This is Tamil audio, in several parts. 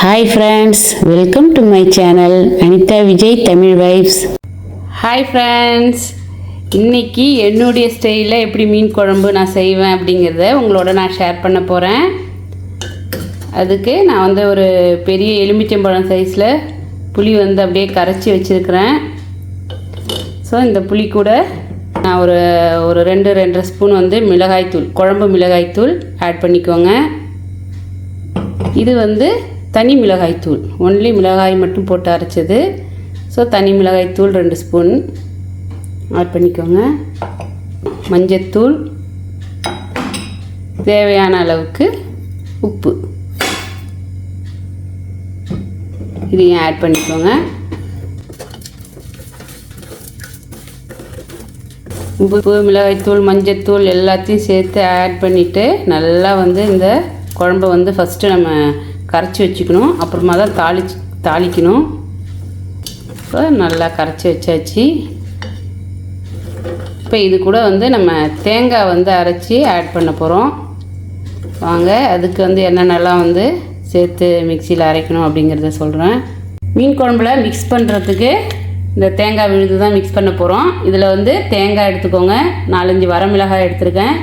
Hi friends welcome to my channel Anitha Vijay Tamil vibes hi friends இன்னைக்கு என்னுடைய ஸ்டைலில் எப்படி மீன் குழம்பு நான் செய்வேன் அப்படிங்கிறத உங்களோட நான் ஷேர் பண்ண போகிறேன் அதுக்கு நான் வந்து ஒரு பெரிய எலுமிச்சம்பழம் சைஸில் புளி வந்து அப்படியே கரைச்சி வச்சுருக்கிறேன். ஸோ இந்த புளி கூட நான் ஒரு ஒரு ரெண்டு ரெண்டரை ஸ்பூன் வந்து மிளகாய்த்தூள் குழம்பு மிளகாய்த்தூள் ஆட் பண்ணிக்கோங்க. இது வந்து தனி மிளகாய்த்தூள். ஒன்லி மிளகாய் மட்டும் போட்டு அரைச்சது. ஸோ தனி மிளகாய்த்தூள் ரெண்டு ஸ்பூன். ஆட் பண்ணிக்கோங்க. மஞ்சத்தூள். தேவையான அளவுக்கு உப்பு. இதையும் ஆட் பண்ணிக்கோங்க. உப்பு மிளகாய்த்தூள் மஞ்சத்தூள் எல்லாத்தையும் சேர்த்து ஆட் பண்ணிவிட்டு நல்லா வந்து இந்த குழம்ப வந்து ஃபஸ்ட்டு நம்ம கரைச்சி வச்சுக்கணும். அப்புறமா தான் தாளிச்சு தாளிக்கணும். இப்போ நல்லா கரைச்சி வச்சாச்சு. இப்போ இது கூட வந்து நம்ம தேங்காய் வந்து அரைச்சி ஆட் பண்ண போகிறோம் வாங்க அதுக்கு வந்து என்னென்னலாம் வந்து சேர்த்து மிக்சியில் அரைக்கணும் அப்படிங்கிறத சொல்கிறேன் மீன் குழம்புல மிக்ஸ் பண்ணுறதுக்கு இந்த தேங்காய் விழுது தான் மிக்ஸ் பண்ண போகிறோம் இதில் வந்து தேங்காய் எடுத்துக்கோங்க. நாலஞ்சு வரமிளகாய் எடுத்திருக்கேன்.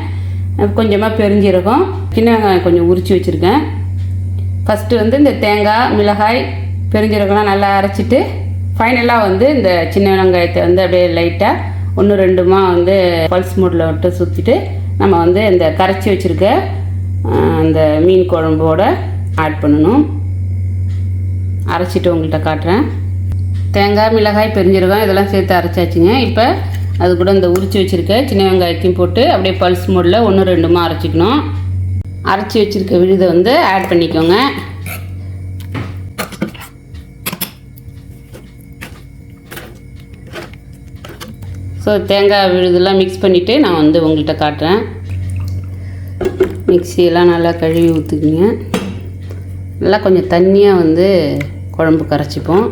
கொஞ்சமாக பெருஞ்சீரகம் சின்ன வெங்காயம் கொஞ்சம் உரித்து வச்சுருக்கேன். ஃபஸ்ட்டு வந்து இந்த தேங்காய் மிளகாய் பெருஞ்சீரகம்லாம் நல்லா அரைச்சிட்டு ஃபைனலாக வந்து இந்த சின்ன வெங்காயத்தை வந்து அப்படியே லைட்டாக ஒன்று ரெண்டுமா வந்து பல்ஸ் மூடில் விட்டு சுற்றிட்டு நம்ம வந்து இந்த கரைச்சி வச்சுருக்க அந்த மீன் குழம்போட ஆட் பண்ணணும். அரைச்சிட்டு உங்கள்கிட்ட காட்டுறேன். தேங்காய் மிளகாய் பெருஞ்சீரகம் இதெல்லாம் சேர்த்து அரைச்சாச்சுங்க. இப்போ அது கூட இந்த உரித்து வச்சுருக்க சின்ன வெங்காயத்தையும் போட்டு அப்படியே பல்ஸ் மூடில் ஒன்று ரெண்டுமா அரைச்சிக்கணும். அரைச்சி வச்சுருக்க விழுதை வந்து ஆட் பண்ணிக்கோங்க. ஸோ தேங்காய் விழுதெல்லாம் மிக்ஸ் பண்ணிவிட்டு நான் வந்து உங்கள்கிட்ட காட்டுறேன். மிக்சியெல்லாம் நல்லா கழுவி ஊற்றுக்குங்க நல்லா கொஞ்சம் தண்ணியாக வந்து குழம்பு கரைச்சிப்போம்.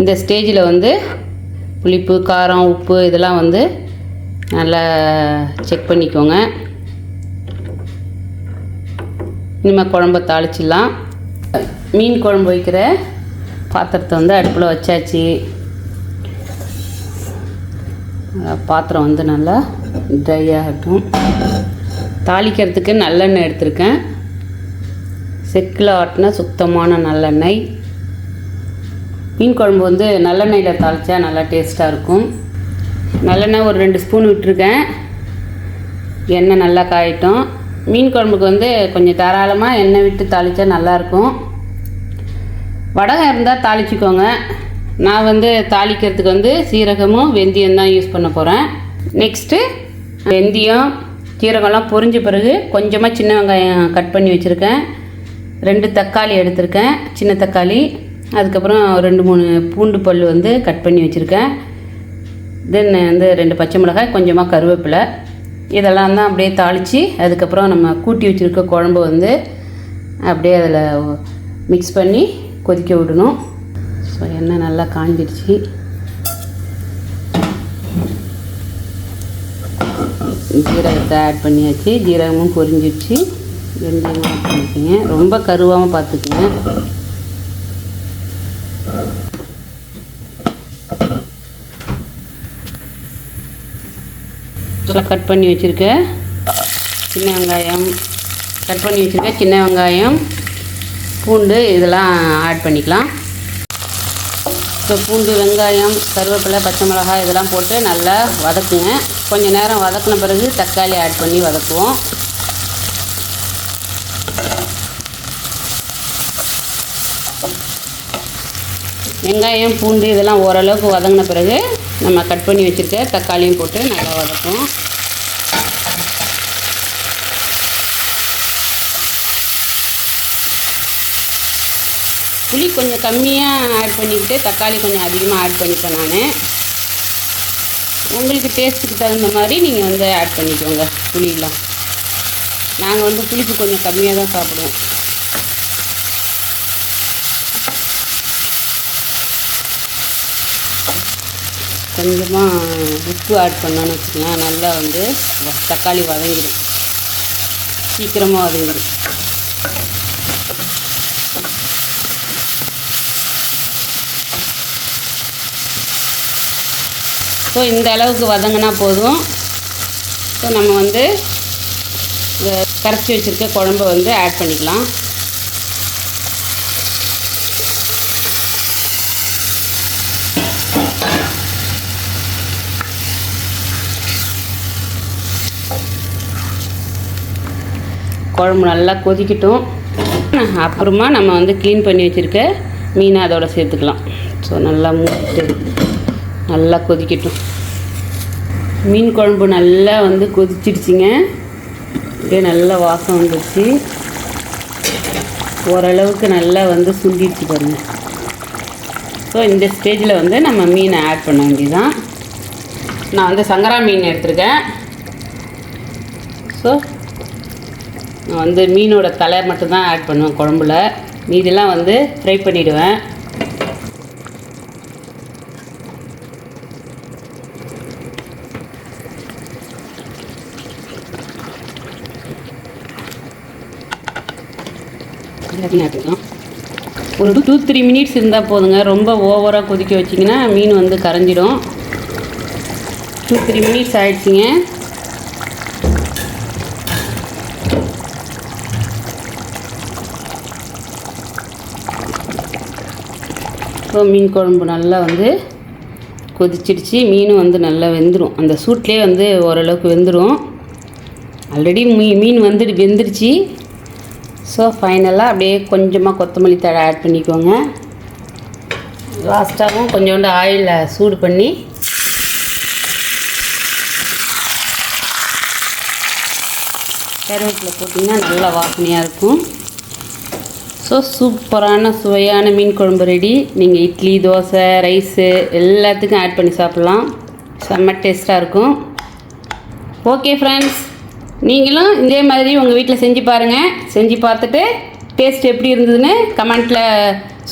இந்த ஸ்டேஜில் வந்து புளிப்பு காரம் உப்பு இதெல்லாம் வந்து நல்லா செக் பண்ணிக்கோங்க. இனிமேல் குழம்ப தாளிச்சிடலாம். மீன் குழம்பு வைக்கிற பாத்திரத்தை வந்து அடுப்பில் வச்சாச்சு. பாத்திரம் வந்து நல்லா ட்ரை ஆகட்டும் தாளிக்கிறதுக்கு நல்லெண்ணெய் எடுத்திருக்கேன். செக்கில் ஆட்டின சுத்தமான நல்லெண்ணெய். மீன் குழம்பு வந்து நல்லெண்ணெயில் தாளித்தா நல்லா டேஸ்ட்டாக இருக்கும். நல்லெண்ணெய் ஒரு ரெண்டு ஸ்பூன் விட்டுருக்கேன். எண்ணெய் நல்லா காயட்டும். மீன் குழம்புக்கு வந்து கொஞ்சம் தாராளமாக எண்ணெய் விட்டு தாளித்தா நல்லாயிருக்கும். வடகம் இருந்தால் தாளிச்சிக்கோங்க. நான் வந்து தாளிக்கிறதுக்கு வந்து சீரகமும் வெந்தயம் தான் யூஸ் பண்ண போகிறேன் நெக்ஸ்ட்டு வெந்தயம் சீரகம்லாம் பொரிஞ்ச பிறகு கொஞ்சமாக சின்ன வெங்காயம் கட் பண்ணி வச்சுருக்கேன். ரெண்டு தக்காளி எடுத்திருக்கேன் சின்ன தக்காளி. அதுக்கப்புறம் ரெண்டு மூணு பூண்டு பல் வந்து கட் பண்ணி வச்சுருக்கேன். தென் வந்து ரெண்டு பச்சை மிளகாய் கொஞ்சமாக கருவேப்பிலை. இதெல்லாம் தான் அப்படியே தாளித்து அதுக்கப்புறம் நம்ம கூட்டி வச்சுருக்க குழம்பு வந்து அப்படியே அதில் மிக்ஸ் பண்ணி கொதிக்க விடணும். ஸோ எண்ணெய் நல்லா காஞ்சிடுச்சு. ஜீரகத்தை ஆட் பண்ணியாச்சு. ஜீரகமும் பொரிஞ்சிடுச்சு. வெந்தயமும் ஆட் பண்ணிக்கோங்க ரொம்ப கருவாமல் பார்த்துக்குங்க. கட் பண்ணி வச்சுருக்க. சின்ன வெங்காயம் கட் பண்ணி வச்சுருக்க. சின்ன வெங்காயம் பூண்டு இதெல்லாம் ஆட் பண்ணிக்கலாம். ஸோ பூண்டு வெங்காயம் கருவேப்பிலை பச்சை மிளகாய் இதெல்லாம் போட்டு நல்லா வதக்குங்க. கொஞ்சம் நேரம் வதக்கின பிறகு தக்காளி ஆட் பண்ணி வதக்குவோம். வெங்காயம் பூண்டு இதெல்லாம் ஓரளவுக்கு வதங்கின பிறகு நம்ம கட் பண்ணி வச்சுருக்க தக்காளியும் போட்டு நல்லா வதக்கும் புளி கொஞ்சம் கம்மியாக ஆட் பண்ணிக்கிட்டு தக்காளி கொஞ்சம் அதிகமாக ஆட் பண்ணிப்பேன் நான். உங்களுக்கு டேஸ்ட்டுக்கு தகுந்த மாதிரி நீங்கள் வந்து ஆட் பண்ணிக்கோங்க புளியெலாம் நாங்கள் வந்து புளிப்பு கொஞ்சம் கம்மியாக தான் சாப்பிடுவோம் கொஞ்சமாக உப்பு ஆட் பண்ணோன்னு வச்சுக்கோங்களேன் நல்லா வந்து வ- தக்காளி வதங்கிடும் சீக்கிரமாக வதங்கிடும் சீக்கிரமாக வதங்கிடும் ஸோ இப்போ வந்து நம்ம வந்து புளி கொஞ்சம் கம்மியாக ஆட் பண்ணியிருக்கேன் நான் வந்து புளிப்பு கொஞ்சம் கம்மியாக தான் சாப்பிடுவோம் நாங்கள் வந்து புளிப்பு கொஞ்சம் கம்மியாக தான் சாப்பிடுவோம் உங்களுக்கு டேஸ்ட்டுக்கு தகுந்த மாதிரி நீங்கள் வந்து ஆட் பண்ணிக்கோங்க புளியெலாம் நாங்கள் வந்து புளிப்பு கொஞ்சம் கொஞ்சமாக உப்பு ஆட் பண்ணோன்னு வச்சுக்கலாம் நல்லா வந்து தக்காளி வதங்கிடும். சீக்கிரமாக வதங்கிடும். ஸோ இந்த அளவுக்கு வதங்கினா போதும். ஸோ நம்ம வந்து கரைச்சி வச்சுருக்க குழம்பை வந்து ஆட் பண்ணிக்கலாம். குழம்பு நல்லா கொதிக்கட்டும். அப்புறமா நம்ம வந்து க்ளீன் பண்ணி வச்சுருக்க மீனை அதோட சேர்த்துக்கலாம். ஸோ நல்லா மூட்டு நல்லா கொதிக்கட்டும். மீன் குழம்பு நல்லா வந்து கொதிச்சிடுச்சிங்க. அப்படியே நல்லா வாசம் வந்துடுச்சு. ஓரளவுக்கு நல்லா வந்து சுண்டிடுச்சு பாருங்கள் ஸோ இந்த ஸ்டேஜில் வந்து நம்ம மீனை ஆட் பண்ண வேண்டியதுதான். நான் வந்து சங்கரா மீன் எடுத்திருக்கேன். ஸோ நான் வந்து மீனோட தலை மட்டும்தான் ஆட் பண்ணுவேன் குழம்புல. மீதெல்லாம் வந்து ஃப்ரை பண்ணிவிடுவேன் ஒரு டூ த்ரீ மினிட்ஸ் இருந்தால் போதுங்க. ரொம்ப ஓவராக கொதிக்க வச்சிங்கன்னா மீன் வந்து கரைஞ்சிடும். டூ த்ரீ மினிட்ஸ் ஆகிடுச்சிங்க ஸோ மீன் குழம்பு நல்லா வந்து கொதிச்சிடுச்சு. மீனும் வந்து நல்லா வெந்துடும் அந்த சூட்லேயே வந்து ஓரளவுக்கு வெந்துடும் ஆல்ரெடி மீ மீன் வந்து வெந்துருச்சு ஸோ ஃபைனலாக அப்படியே கொஞ்சமாக கொத்தமல்லி தழை ஆட் பண்ணிக்கோங்க. லாஸ்ட்டாகவும் கொஞ்சோண்டு ஆயிலில் சூடு பண்ணி கருவேப்பில் போட்டிங்கன்னா நல்லா வாசனையாக இருக்கும். ஸோ சூப்பரான சுவையான மீன் குழம்பு ரெடி நீங்கள் இட்லி தோசை ரைஸு எல்லாத்துக்கும் ஆட் பண்ணி சாப்பிட்லாம். செம்ம டேஸ்ட்டாக இருக்கும். ஓகே ஃப்ரெண்ட்ஸ் நீங்களும் இதே மாதிரி உங்கள் வீட்டில் செஞ்சு பாருங்கள் செஞ்சு பார்த்துட்டு டேஸ்ட் எப்படி இருந்ததுன்னு கமெண்ட்டில்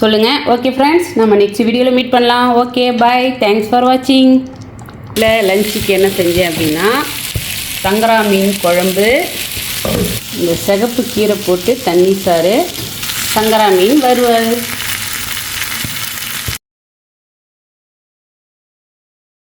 சொல்லுங்கள் ஓகே ஃப்ரெண்ட்ஸ் நம்ம நெக்ஸ்ட் வீடியோவில் மீட் பண்ணலாம். ஓகே பாய் தேங்க்ஸ் ஃபார் வாட்சிங் இல்லை லஞ்சுக்கு என்ன செஞ்சேன் அப்படின்னா சங்கரா மீன் குழம்பு இந்த சிகப்பு கீரை போட்டு தண்ணி சாறு சங்கரா மீன் வறுவல்